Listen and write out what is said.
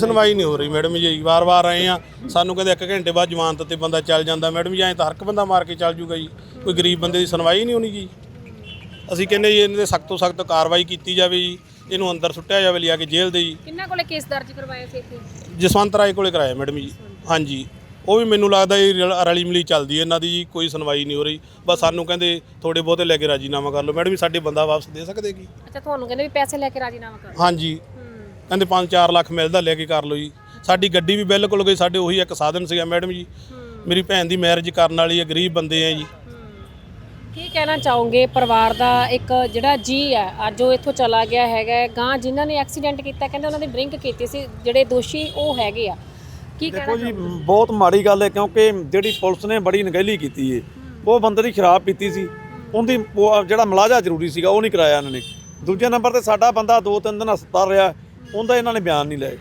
ਸੁਣਵਾਈ ਨਹੀਂ ਹੋ ਰਹੀ। ਮੈਡਮ ਜੀ ਵਾਰ-ਵਾਰ ਆਏ ਆ। ਸਾਨੂੰ ਕਹਿੰਦੇ 1 ਘੰਟੇ ਬਾਅਦ ਜ਼ਮਾਨਤ ਤੇ ਬੰਦਾ ਚੱਲ ਜਾਂਦਾ। ਮੈਡਮ ਜੀ ਐਂ ਤਾਂ ਹਰ ਇੱਕ ਬੰਦਾ ਮਾਰ ਕੇ ਚੱਲ ਜੂਗਾ ਜੀ। ਕੋਈ ਗਰੀਬ ਬੰਦੇ ਦੀ ਸੁਣਵਾਈ ਨਹੀਂ ਹੋਣੀ ਜੀ। ਅਸੀਂ ਕਹਿੰਦੇ ਜੀ ਇਹਨਾਂ ਤੇ ਸਖਤ ਤੋਂ ਸਖਤ ਕਾਰਵਾਈ ਕੀਤੀ ਜਾਵੇ ਜੀ। ਇਹਨੂੰ ਅੰਦਰ ਸੁੱਟਿਆ ਜਾਵੇ ਲਿਆ ਕੇ ਜੇਲ੍ਹ ਦੇ ਜੀ। ਕਿੰਨਾ ਕੋਲੇ ਕੇਸ ਦਰਜ ਕਰਵਾਇਆ ਸੀ ਇੱਥੇ ਜਸਵੰਤ ਰਾਏ ਕੋਲੇ ਕਰਾਇਆ ਮੈਡਮ ਜੀ। ਹਾਂਜੀ। ਉਹ ਵੀ ਮੈਨੂੰ ਲੱਗਦਾ ਇਹ ਰਲ- ਰਲੀ ਮਿਲੀ ਚੱਲਦੀ ਹੈ ਇਹਨਾਂ ਦੀ ਜੀ। ਕੋਈ ਸੁਣਵਾਈ ਨਹੀਂ ਹੋ ਰਹੀ। ਬਸ ਸਾਨੂੰ ਕਹਿੰਦੇ ਥੋੜੇ ਬਹੁਤੇ ਲੈ ਕੇ ਰਾਜੀਨਾਮਾ ਕਰ ਲਓ। ਮੈਡਮ ਜੀ ਸਾਡੇ ਬੰਦਾ ਵਾਪਸ ਦੇ ਸਕਦੇ ਕੀ? ਅੱਛਾ ਤੁਹਾਨੂੰ ਕਹਿੰਦੇ ਵੀ ਪੈਸੇ ਲੈ ਕੇ ਰਾਜੀਨਾਮਾ ਕਰ ਹਾਂਜੀ। ਕਹਿੰਦੇ 5-4 ਲੱਖ ਮਿਲਦਾ ਲੈ ਕੇ ਕਰ ਲਓ ਜੀ। ਸਾਡੀ ਗੱਡੀ ਵੀ ਬਿਲਕੁਲ ਗਈ ਸਾਡੇ ਉਹੀ ਇੱਕ ਸਾਧਨ ਸੀਗਾ ਮੈਡਮ ਜੀ। ਮੇਰੀ ਭੈਣ ਦੀ ਮੈਰਿਜ ਕਰਨ ਵਾਲੀ ਹੈ ਗਰੀਬ ਬੰਦੇ ਆ ਜੀ। ਕੀ ਕਹਿਣਾ ਚਾਹੋਗੇ? ਪਰਿਵਾਰ ਦਾ ਇੱਕ ਜਿਹੜਾ ਜੀ ਹੈ ਅੱਜ ਉਹ ਇੱਥੋਂ ਚਲਾ ਗਿਆ ਹੈਗਾ ਗਾਂ ਜਿਨ੍ਹਾਂ ਨੇ ਐਕਸੀਡੈਂਟ ਕੀਤਾ ਕਹਿੰਦੇ ਉਹਨਾਂ ਦੀ ਡਰਿੰਕ ਕੀਤੀ ਸੀ ਜਿਹੜੇ ਦੋਸ਼ੀ ਉਹ ਹੈਗੇ ਆ। ਕੀ ਕਹਿਣਾ ਦੇਖੋ ਜੀ ਬਹੁਤ ਮਾੜੀ ਗੱਲ ਹੈ ਕਿਉਂਕਿ ਜਿਹੜੀ ਪੁਲਿਸ ਨੇ ਬੜੀ ਨਗਹਿਲੀ ਕੀਤੀ ਏ। ਉਹ ਬੰਦੇ ਦੀ ਸ਼ਰਾਬ ਪੀਤੀ ਸੀ। ਉਹਦੀ ਉਹ ਜਿਹੜਾ ਮਲਾਜਾ ਜ਼ਰੂਰੀ ਸੀਗਾ ਉਹ ਨਹੀਂ ਕਰਾਇਆ ਇਹਨਾਂ ਨੇ। ਦੂਜੇ ਨੰਬਰ ਤੇ ਸਾਡਾ ਬੰਦਾ ਦੋ ਤਿੰਨ ਦਿਨ ਹਸਪਤਾਲ ਰਿਹਾ। ਉਹਦਾ ਇਹਨਾਂ ਨੇ ਬਿਆਨ ਨਹੀਂ ਲਏ